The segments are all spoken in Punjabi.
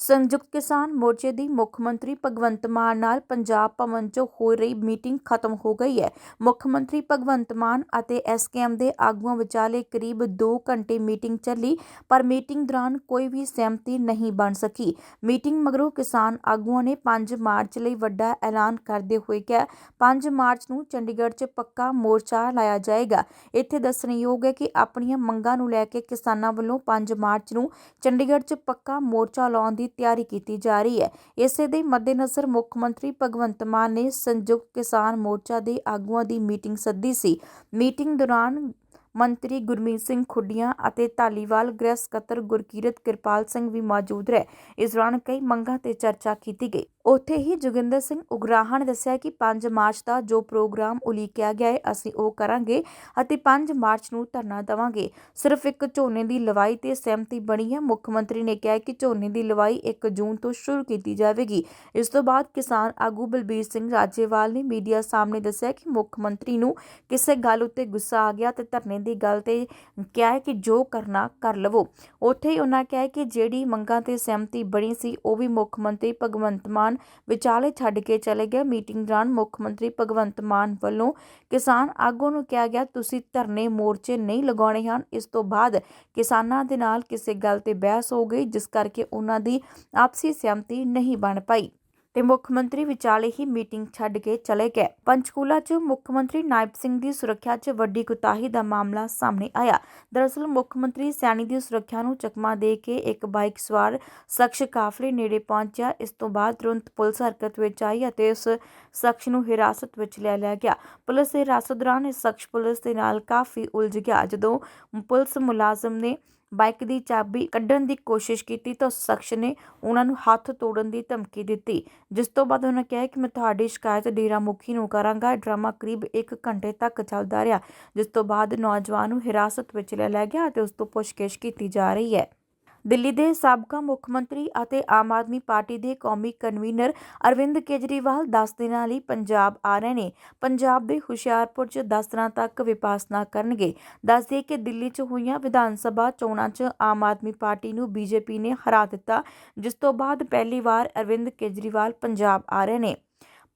ਸੰਯੁਕਤ ਕਿਸਾਨ ਮੋਰਚੇ ਦੀ ਮੁੱਖ ਮੰਤਰੀ ਭਗਵੰਤ ਮਾਨ ਨਾਲ ਪੰਜਾਬ ਭਵਨ 'ਚ ਹੋ ਰਹੀ ਮੀਟਿੰਗ ਖਤਮ ਹੋ ਗਈ ਹੈ। ਮੁੱਖ ਮੰਤਰੀ ਭਗਵੰਤ ਮਾਨ ਅਤੇ ਐਸਕੇਐਮ ਦੇ ਆਗੂਆਂ ਵਿਚਾਲੇ ਕਰੀਬ 2 ਘੰਟੇ ਮੀਟਿੰਗ ਚੱਲੀ, ਪਰ ਮੀਟਿੰਗ ਦੌਰਾਨ ਕੋਈ ਵੀ ਸਹਿਮਤੀ ਨਹੀਂ ਬਣ ਸਕੀ। ਮੀਟਿੰਗ ਮਗਰੋਂ ਕਿਸਾਨ ਆਗੂਆਂ ਨੇ 5 ਮਾਰਚ ਲਈ ਵੱਡਾ ਐਲਾਨ ਕਰਦੇ ਹੋਏ ਕਿਹਾ 5 ਮਾਰਚ ਨੂੰ ਚੰਡੀਗੜ੍ਹ 'ਚ ਪੱਕਾ ਮੋਰਚਾ ਲਾਇਆ ਜਾਏਗਾ। ਇੱਥੇ ਦੱਸਣਯੋਗ ਹੈ ਕਿ ਆਪਣੀਆਂ ਮੰਗਾਂ ਨੂੰ ਲੈ ਕੇ ਕਿਸਾਨਾਂ ਵੱਲੋਂ 5 ਮਾਰਚ ਨੂੰ ਚੰਡੀਗੜ੍ਹ 'ਚ ਪੱਕਾ ਮੋਰਚਾ ਲਾਉਣ ਦੀ ਤਿਆਰੀ ਕੀਤੀ ਜਾ ਰਹੀ ਹੈ। ਇਸੇ ਦੇ ਮੱਦੇਨਜ਼ਰ ਮੁੱਖ ਮੰਤਰੀ ਭਗਵੰਤ ਮਾਨ ਨੇ ਸੰਯੁਕਤ ਕਿਸਾਨ ਮੋਰਚਾ ਦੇ ਆਗੂਆਂ ਦੀ ਮੀਟਿੰਗ ਸੱਦੀ ਸੀ। ਮੀਟਿੰਗ ਦੌਰਾਨ ਮੰਤਰੀ ਗੁਰਮੀਤ ਸਿੰਘ ਖੁੱਡੀਆਂ ਅਤੇ ਧਾਲੀਵਾਲ ਗ੍ਰਹਿ ਸਕੱਤਰ ਗੁਰਕੀਰਤ ਕਿਰਪਾਲ ਸਿੰਘ ਵੀ ਮੌਜੂਦ ਰਹੇ। ਇਸ ਦੌਰਾਨ ਕਈ ਮੰਗਾਂ ਤੇ ਚਰਚਾ ਕੀਤੀ ਗਈ। ਉੱਥੇ ਹੀ ਜੋਗਿੰਦਰ ਸਿੰਘ ਉਗਰਾਹਾਂ ਨੇ ਦੱਸਿਆ ਕਿ 5 ਮਾਰਚ ਦਾ ਜੋ ਪ੍ਰੋਗਰਾਮ ਉਲੀਕਿਆ ਗਿਆ ਹੈ, ਅਸੀਂ ਉਹ ਕਰਾਂਗੇ ਅਤੇ 5 ਮਾਰਚ ਨੂੰ ਧਰਨਾ ਦੇਵਾਂਗੇ। ਸਿਰਫ ਇੱਕ ਝੋਨੇ ਦੀ ਲਵਾਈ ਤੇ ਸਹਿਮਤੀ ਬਣੀ ਹੈ। ਮੁੱਖ ਮੰਤਰੀ ਨੇ ਕਿਹਾ ਕਿ ਝੋਨੇ ਦੀ ਲਵਾਈ 1 ਜੂਨ ਤੋਂ ਸ਼ੁਰੂ ਕੀਤੀ ਜਾਵੇਗੀ। ਇਸ ਤੋਂ ਬਾਅਦ ਕਿਸਾਨ ਆਗੂ ਬਲਬੀਰ ਸਿੰਘ ਰਾਜੇਵਾਲ ਨੇ ਮੀਡੀਆ ਸਾਹਮਣੇ ਦੱਸਿਆ ਕਿ ਮੁੱਖ ਮੰਤਰੀ ਨੂੰ ਕਿਸੇ ਗੱਲ ਉੱਤੇ ਗੁੱਸਾ ਆ ਗਿਆ ਤੇ ਧਰਨੇ ਦੀ ਗੱਲ ਤੇ ਕਿਹਾ ਹੈ ਕਿ ਜੋ ਕਰਨਾ ਕਰ ਲਵੋ। ਉੱਥੇ ਹੀ ਉਹਨਾਂ ਕਿਹਾ ਕਿ ਜਿਹੜੀ ਮੰਗਾਂ ਤੇ ਸਹਿਮਤੀ ਬਣੀ ਸੀ, ਉਹ ਵੀ ਮੁੱਖ ਮੰਤਰੀ ਭਗਵੰਤ ਮਾਨ ਵਿਚਾਲੇ ਛੱਡ ਕੇ ਚਲੇ ਗਏ। ਮੀਟਿੰਗ ਦੌਰਾਨ ਮੁੱਖ ਮੰਤਰੀ ਭਗਵੰਤ ਮਾਨ ਵੱਲੋਂ ਕਿਸਾਨ ਆਗੂ ਨੂੰ ਕਿਹਾ ਗਿਆ, ਤੁਸੀਂ ਧਰਨੇ ਮੋਰਚੇ ਨਹੀਂ ਲਗਾਉਣੇ ਹਨ। ਇਸ ਤੋਂ ਬਾਅਦ ਕਿਸਾਨਾਂ ਦੇ ਨਾਲ ਕਿਸੇ ਗੱਲ ਤੇ ਬਹਿਸ ਹੋ ਗਈ, ਜਿਸ ਕਰਕੇ ਉਹਨਾਂ ਦੀ ਆਪਸੀ ਸਹਿਮਤੀ ਨਹੀਂ ਬਣ ਪਾਈ। ਤੇ ਮੁੱਖ ਮੰਤਰੀ ਵਿਚਾਲੇ ਹੀ ਮੀਟਿੰਗ ਛੱਡ ਕੇ ਚਲੇ ਗਏ। ਪੰਚਕੂਲਾ 'ਚ ਮੁੱਖ ਮੰਤਰੀ ਨਾਇਬ ਸਿੰਘ ਦੀ ਸੁਰੱਖਿਆ 'ਚ ਵੱਡੀ ਕੁਤਾਹੀ ਦਾ ਮਾਮਲਾ ਸਾਹਮਣੇ ਆਇਆ। ਦਰਅਸਲ ਮੁੱਖ ਮੰਤਰੀ ਸੈਣੀ ਦੀ ਸੁਰੱਖਿਆ ਨੂੰ ਚਕਮਾ ਦੇ ਕੇ ਇੱਕ ਬਾਈਕ ਸਵਾਰ ਸ਼ਖਸ ਕਾਫਲੇ ਨੇੜੇ ਪਹੁੰਚਿਆ। ਇਸ ਤੋਂ ਬਾਅਦ ਤੁਰੰਤ ਪੁਲਿਸ ਹਰਕਤ ਵਿੱਚ ਆਈ ਅਤੇ ਉਸ ਸ਼ਖਸ ਨੂੰ ਹਿਰਾਸਤ ਵਿੱਚ ਲੈ ਲਿਆ ਗਿਆ। ਪੁਲਿਸ ਹਿਰਾਸਤ ਦੌਰਾਨ ਇਹ ਸ਼ਖਸ ਪੁਲਿਸ ਦੇ ਨਾਲ ਕਾਫੀ ਉਲਝ ਗਿਆ। ਜਦੋਂ ਪੁਲਿਸ ਮੁਲਾਜ਼ਮ ਨੇ ਬਾਈਕ ਦੀ ਚਾਬੀ ਕੱਢਣ ਦੀ ਕੋਸ਼ਿਸ਼ ਕੀਤੀ ਤਾਂ ਉਸ ਸ਼ਖਸ ਨੇ ਉਹਨਾਂ ਨੂੰ ਹੱਥ ਤੋੜਨ ਦੀ ਧਮਕੀ ਦਿੱਤੀ। ਜਿਸ ਤੋਂ ਬਾਅਦ ਉਹਨਾਂ ਕਿਹਾ ਕਿ ਮੈਂ ਤੁਹਾਡੀ ਸ਼ਿਕਾਇਤ ਡੇਰਾ ਮੁਖੀ ਨੂੰ ਕਰਾਂਗਾ। ਡਰਾਮਾ ਕਰੀਬ 1 ਘੰਟੇ ਤੱਕ ਚੱਲਦਾ ਰਿਹਾ, ਜਿਸ ਤੋਂ ਬਾਅਦ ਨੌਜਵਾਨ ਨੂੰ ਹਿਰਾਸਤ ਵਿੱਚ ਲੈ ਲਿਆ ਗਿਆ ਅਤੇ ਉਸ ਤੋਂ ਪੁੱਛਗਿੱਛ ਕੀਤੀ ਜਾ ਰਹੀ ਹੈ। ਦਿੱਲੀ ਦੇ ਸਾਬਕਾ ਮੁੱਖ ਮੰਤਰੀ ਅਤੇ ਆਮ ਆਦਮੀ ਪਾਰਟੀ ਦੇ ਕੌਮੀ ਕਨਵੀਨਰ ਅਰਵਿੰਦ ਕੇਜਰੀਵਾਲ 10 ਦਿਨਾਂ ਲਈ ਪੰਜਾਬ ਆ ਰਹੇ ਨੇ। ਪੰਜਾਬ ਦੇ ਹੁਸ਼ਿਆਰਪੁਰ 'ਚ 10 ਦਿਨਾਂ ਤੱਕ ਵਿਪਾਸਨਾ ਕਰਨਗੇ। ਦੱਸਦੇ ਕਿ ਦਿੱਲੀ 'ਚ ਹੋਈਆਂ ਵਿਧਾਨ ਸਭਾ ਚੋਣਾਂ 'ਚ ਆਮ ਆਦਮੀ ਪਾਰਟੀ ਨੂੰ ਬੀਜੇਪੀ ਨੇ ਹਰਾ ਦਿੱਤਾ, ਜਿਸ ਤੋਂ ਬਾਅਦ ਪਹਿਲੀ ਵਾਰ ਅਰਵਿੰਦ ਕੇਜਰੀਵਾਲ ਪੰਜਾਬ ਆ ਰਹੇ ਨੇ।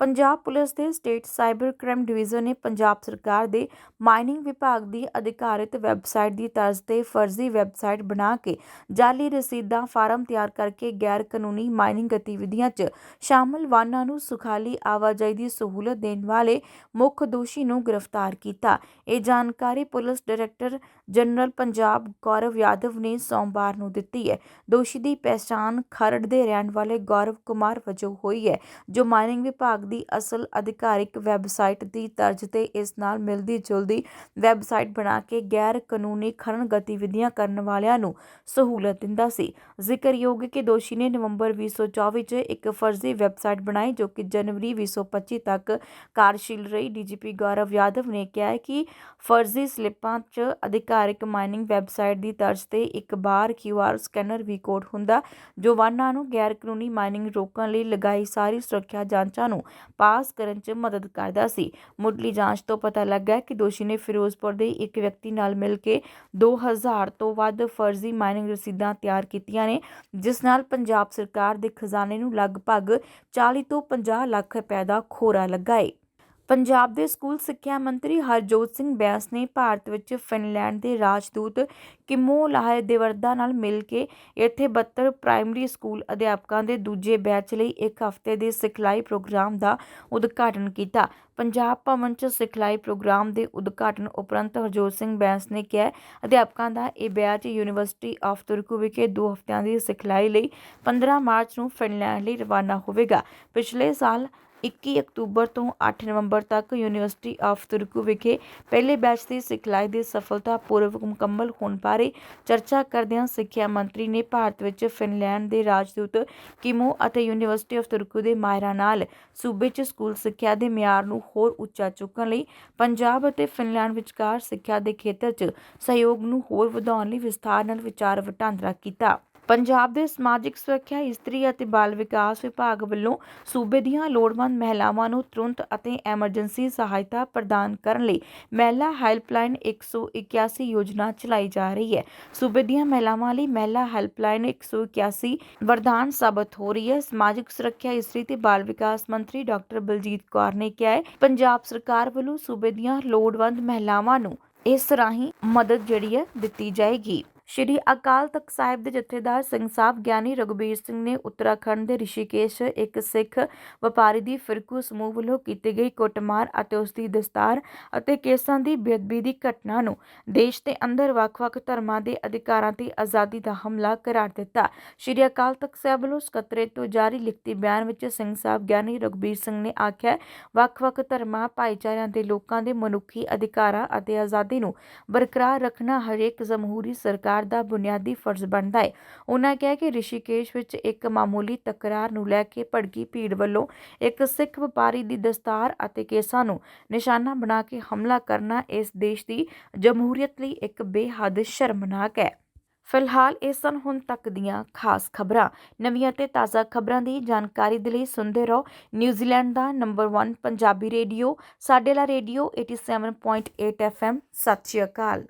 ਪੰਜਾਬ ਪੁਲਿਸ ਦੇ ਸਟੇਟ ਸਾਈਬਰ ਕ੍ਰਾਈਮ ਡਿਵੀਜ਼ਨ ਨੇ ਪੰਜਾਬ ਸਰਕਾਰ ਦੇ ਮਾਈਨਿੰਗ ਵਿਭਾਗ ਦੀ ਅਧਿਕਾਰਿਤ ਵੈਬਸਾਈਟ ਦੀ ਤਰਜ਼ ਤੇ ਫਰਜ਼ੀ ਵੈਬਸਾਈਟ ਬਣਾ ਕੇ ਜਾਲੀ ਰਸੀਦਾਂ, ਫਾਰਮ ਤਿਆਰ ਕਰਕੇ ਗੈਰ ਕਾਨੂੰਨੀ ਮਾਈਨਿੰਗ ਗਤੀਵਿਧੀਆਂ 'ਚ ਸ਼ਾਮਲ ਵਾਹਨਾਂ ਨੂੰ ਸੁਖਾਲੀ ਆਵਾਜਾਈ ਦੀ ਸਹੂਲਤ ਦੇਣ ਵਾਲੇ ਮੁੱਖ ਦੋਸ਼ੀ ਨੂੰ ਗ੍ਰਿਫਤਾਰ ਕੀਤਾ। ਇਹ ਜਾਣਕਾਰੀ police director general Punjab Gaurav Yadav ਨੇ ਸੋਮਵਾਰ ਨੂੰ ਦਿੱਤੀ ਹੈ। ਦੋਸ਼ੀ ਦੀ ਪਛਾਣ ਖਰੜ ਦੇ ਰਹਿਣ ਵਾਲੇ ਗੌਰਵ ਕੁਮਾਰ ਵਜੋਂ ਹੋਈ ਹੈ, ਜੋ ਮਾਈਨਿੰਗ ਵਿਭਾਗ ਦੀ ਅਸਲ ਅਧਿਕਾਰਿਕ ਵੈੱਬਸਾਈਟ ਦੀ ਤਰਜ਼ ਤੇ ਇਸ ਨਾਲ ਮਿਲਦੀ ਜੁਲਦੀ ਵੈੱਬਸਾਈਟ ਬਣਾ ਕੇ ਗੈਰ ਕਾਨੂੰਨੀ ਖਨਨ ਗਤੀਵਿਧੀਆਂ ਕਰਨ ਵਾਲਿਆਂ ਨੂੰ ਸਹੂਲਤ ਦਿੰਦਾ ਸੀ। ਜ਼ਿਕਰਯੋਗ ਹੈ ਕਿ ਦੋਸ਼ੀ ਨੇ ਨਵੰਬਰ 2024 'ਚ ਇੱਕ ਫਰਜ਼ੀ ਵੈੱਬਸਾਈਟ ਬਣਾਈ ਜੋ ਕਿ ਜਨਵਰੀ 2025 ਤੱਕ ਕਾਰਜਸ਼ੀਲ ਰਹੀ। ਡੀਜੀਪੀ ਗੌਰਵ ਯਾਦਵ ਨੇ ਕਿਹਾ ਕਿ ਫਰਜ਼ੀ ਸਲਿੱਪਾਂ 'ਚ ਅਧਿਕਾਰਿਕ ਮਾਈਨਿੰਗ ਵੈੱਬਸਾਈਟ ਦੀ ਤਰਜ਼ ਤੇ ਇੱਕ ਬਾਰ ਕਿਊਆਰ ਸਕੈਨਰ ਵੀ ਕੋਡ ਹੁੰਦਾ, ਜੋ ਵਾਹਨਾਂ ਨੂੰ ਗੈਰ ਕਾਨੂੰਨੀ ਮਾਈਨਿੰਗ ਰੋਕਣ ਲਈ ਲਗਾਈ ਸਾਰੀ ਸੁਰੱਖਿਆ ਜਾਂਚਾਂ ਨੂੰ ਪਾਸ ਕਰਨ 'ਚ ਮਦਦ ਕਰਦਾ ਸੀ। ਮੁੱਢਲੀ ਜਾਂਚ ਤੋਂ ਪਤਾ ਲੱਗਾ ਕਿ ਦੋਸ਼ੀ ਨੇ ਫਿਰੋਜ਼ਪੁਰ ਦੇ ਇੱਕ ਵਿਅਕਤੀ ਨਾਲ ਮਿਲ ਕੇ 2000 ਤੋਂ ਵੱਧ ਫਰਜ਼ੀ ਮਾਈਨਿੰਗ ਰਸੀਦਾਂ ਤਿਆਰ ਕੀਤੀਆਂ ਨੇ, ਜਿਸ ਨਾਲ ਪੰਜਾਬ ਸਰਕਾਰ ਦੇ ਖਜ਼ਾਨੇ ਨੂੰ ਲਗਭਗ 40 ਤੋਂ 50 ਲੱਖ ਰੁਪਏ ਦਾ ਖੋਰਾ ਲੱਗਾ ਏ ਪੰਜਾਬ ਦੇ ਸਕੂਲ ਸਿੱਖਿਆ ਮੰਤਰੀ ਹਰਜੋਤ ਸਿੰਘ ਬੈਂਸ ਨੇ ਭਾਰਤ ਵਿੱਚ ਫਿਨਲੈਂਡ ਦੇ ਰਾਜਦੂਤ ਕਿਮੋ ਲਾਹੇ ਦੇਵਰਦਾ ਨਾਲ ਮਿਲ ਕੇ ਇੱਥੇ 72 ਪ੍ਰਾਇਮਰੀ ਸਕੂਲ ਅਧਿਆਪਕਾਂ ਦੇ ਦੂਜੇ ਬੈਚ ਲਈ ਇੱਕ ਹਫ਼ਤੇ ਦੇ ਸਿਖਲਾਈ ਪ੍ਰੋਗਰਾਮ ਦਾ ਉਦਘਾਟਨ ਕੀਤਾ। ਪੰਜਾਬ ਭਵਨ 'ਚ ਸਿਖਲਾਈ ਪ੍ਰੋਗਰਾਮ ਦੇ ਉਦਘਾਟਨ ਉਪਰੰਤ ਹਰਜੋਤ ਸਿੰਘ ਬੈਂਸ ਨੇ ਕਿਹਾ, ਅਧਿਆਪਕਾਂ ਦਾ ਇਹ ਬੈਚ ਯੂਨੀਵਰਸਿਟੀ ਆਫ ਤੁਰਕੂ ਵਿਖੇ ਦੋ ਹਫ਼ਤਿਆਂ ਦੀ ਸਿਖਲਾਈ ਲਈ 15 ਮਾਰਚ ਨੂੰ ਫਿਨਲੈਂਡ ਲਈ ਰਵਾਨਾ ਹੋਵੇਗਾ। ਪਿਛਲੇ ਸਾਲ 21 ਅਕਤੂਬਰ ਤੋਂ 8 ਨਵੰਬਰ ਤੱਕ ਯੂਨੀਵਰਸਿਟੀ ਆਫ ਤੁਰਕੂ ਵਿਖੇ ਪਹਿਲੇ ਬੈਚ ਦੀ ਸਿਖਲਾਈ ਦੇ ਸਫਲਤਾਪੂਰਵਕ ਮੁਕੰਮਲ ਹੋਣ ਬਾਰੇ ਚਰਚਾ ਕਰਦਿਆਂ ਸਿੱਖਿਆ ਮੰਤਰੀ ਨੇ ਭਾਰਤ ਵਿੱਚ ਫਿਨਲੈਂਡ ਦੇ ਰਾਜਦੂਤ ਕਿਮੋ ਅਤੇ ਯੂਨੀਵਰਸਿਟੀ ਆਫ ਤੁਰਕੂ ਦੇ ਮਾਹਿਰਾਂ ਨਾਲ ਸੂਬੇ 'ਚ ਸਕੂਲ ਸਿੱਖਿਆ ਦੇ ਮਿਆਰ ਨੂੰ ਹੋਰ ਉੱਚਾ ਚੁੱਕਣ ਲਈ ਪੰਜਾਬ ਅਤੇ ਫਿਨਲੈਂਡ ਵਿਚਕਾਰ ਸਿੱਖਿਆ ਦੇ ਖੇਤਰ 'ਚ ਸਹਿਯੋਗ ਨੂੰ ਹੋਰ ਵਧਾਉਣ ਲਈ ਵਿਸਥਾਰ ਨਾਲ ਵਿਚਾਰ ਵਟਾਂਦਰਾ ਕੀਤਾ। ਪੰਜਾਬ ਦੇ ਸਮਾਜਿਕ ਸੁਰੱਖਿਆ, ਇਸਤਰੀ ਅਤੇ ਬਾਲ ਵਿਕਾਸ ਵਿਭਾਗ ਵੱਲੋਂ ਸੂਬੇ ਦੀਆਂ ਲੋੜਵੰਦ ਮਹਿਲਾਵਾਂ ਨੂੰ ਤੁਰੰਤ ਅਤੇ ਐਮਰਜੈਂਸੀ ਸਹਾਇਤਾ ਪ੍ਰਦਾਨ ਕਰਨ ਲਈ ਮਹਿਲਾ ਹੈਲਪਲਾਈਨ 181 ਯੋਜਨਾ ਚਲਾਈ ਜਾ ਰਹੀ ਹੈ। ਸੂਬੇ ਦੀਆਂ ਮਹਿਲਾਵਾਂ ਲਈ ਮਹਿਲਾ ਹੈਲਪਲਾਈਨ 181 ਵਰਦਾਨ ਸਾਬਤ ਹੋ ਰਹੀ ਹੈ। ਸਮਾਜਿਕ ਸੁਰੱਖਿਆ, ਇਸਤਰੀ ਤੇ ਬਾਲ ਵਿਕਾਸ ਮੰਤਰੀ ਡਾਕਟਰ ਬਲਜੀਤ ਕੌਰ ਨੇ ਕਿਹਾ ਹੈ, ਪੰਜਾਬ ਸਰਕਾਰ ਵੱਲੋਂ ਸੂਬੇ ਦੀਆਂ ਲੋੜਵੰਦ ਮਹਿਲਾਵਾਂ ਨੂੰ ਇਸ ਰਾਹੀਂ ਮਦਦ ਜਿਹੜੀ ਹੈ ਦਿੱਤੀ ਜਾਏਗੀ। ਸ਼੍ਰੀ ਅਕਾਲ ਤਖਤ ਸਾਹਿਬ ਦੇ ਜਥੇਦਾਰ ਸਿੰਘ ਸਾਹਿਬ ਗਿਆਨੀ ਰਘਬੀਰ ਸਿੰਘ ਨੇ ਉੱਤਰਾਖੰਡ ਦੇ ਰਿਸ਼ੀਕੇਸ਼ ਇੱਕ ਸਿੱਖ ਵਪਾਰੀ ਦੀ ਫਿਰਕੂ ਸਮੂਹ ਵੱਲੋਂ ਕੀਤੀ ਗਈ ਕੁੱਟਮਾਰ ਅਤੇ ਉਸ ਦੀ ਦਸਤਾਰ ਅਤੇ ਕੇਸਾਂ ਦੀ ਬੇਅਦਬੀ ਦੀ ਘਟਨਾ ਨੂੰ ਦੇਸ਼ ਦੇ ਅੰਦਰ ਵੱਖ-ਵੱਖ ਧਰਮਾਂ ਦੇ ਅਧਿਕਾਰਾਂ ਤੇ ਆਜ਼ਾਦੀ ਦਾ ਹਮਲਾ ਕਰਾਰ ਦਿੱਤਾ। ਸ਼੍ਰੀ ਅਕਾਲ ਤਖਤ ਸਾਹਿਬ ਵੱਲੋਂ ਸਕੱਤਰੇਤ ਤੋਂ ਜਾਰੀ ਲਿਖਤੀ ਬਿਆਨ ਵਿੱਚ ਸਿੰਘ ਸਾਹਿਬ ਗਿਆਨੀ ਰਘੁਬੀਰ ਸਿੰਘ ਨੇ ਆਖਿਆ, ਵੱਖ-ਵੱਖ ਧਰਮਾਂ, ਭਾਈਚਾਰਿਆਂ ਦੇ ਲੋਕਾਂ ਦੇ ਮਨੁੱਖੀ ਅਧਿਕਾਰਾਂ ਅਤੇ ਆਜ਼ਾਦੀ ਨੂੰ ਬਰਕਰਾਰ ਰੱਖਣਾ ਹਰੇਕ ਜਮਹੂਰੀ ਸਰਕਾਰ ਸਰਕਾਰ ਦਾ ਬੁਨਿਆਦੀ ਫਰਜ਼ ਬਣਦਾ ਹੈ। ਉਹਨਾਂ ਕਿਹਾ ਕਿ ਰਿਸ਼ੀਕੇਸ਼ ਵਿੱਚ ਇੱਕ ਮਾਮੂਲੀ ਤਕਰਾਰ ਨੂੰ ਲੈ ਕੇ ਭੜਕੀ ਭੀੜ ਵੱਲੋਂ ਇੱਕ ਸਿੱਖ ਵਪਾਰੀ ਦੀ ਦਸਤਾਰ ਅਤੇ ਕੇਸਾਂ ਨੂੰ ਨਿਸ਼ਾਨਾ ਬਣਾ ਕੇ ਹਮਲਾ ਕਰਨਾ ਇਸ ਦੇਸ਼ ਦੀ ਜਮਹੂਰੀਅਤ ਲਈ ਇੱਕ ਬੇਹੱਦ ਸ਼ਰਮਨਾਕ ਹੈ। ਫਿਲਹਾਲ ਇਹ ਸਨ ਹੁਣ ਤੱਕ ਦੀਆਂ ਖਾਸ ਖਬਰਾਂ। ਨਵੀਆਂ ਤੇ ਤਾਜ਼ਾ ਖਬਰਾਂ ਦੀ ਜਾਣਕਾਰੀ ਦੇ ਲਈ ਸੁਣਦੇ ਰਹੋ ਨਿਊਜ਼ੀਲੈਂਡ ਦਾ ਨੰਬਰ 1 ਪੰਜਾਬੀ ਰੇਡੀਓ, ਸਾਡੇ ਲਾ ਰੇਡੀਓ 87.8 FM ਸਤਿ ਸ਼੍ਰੀ ਅਕਾਲ।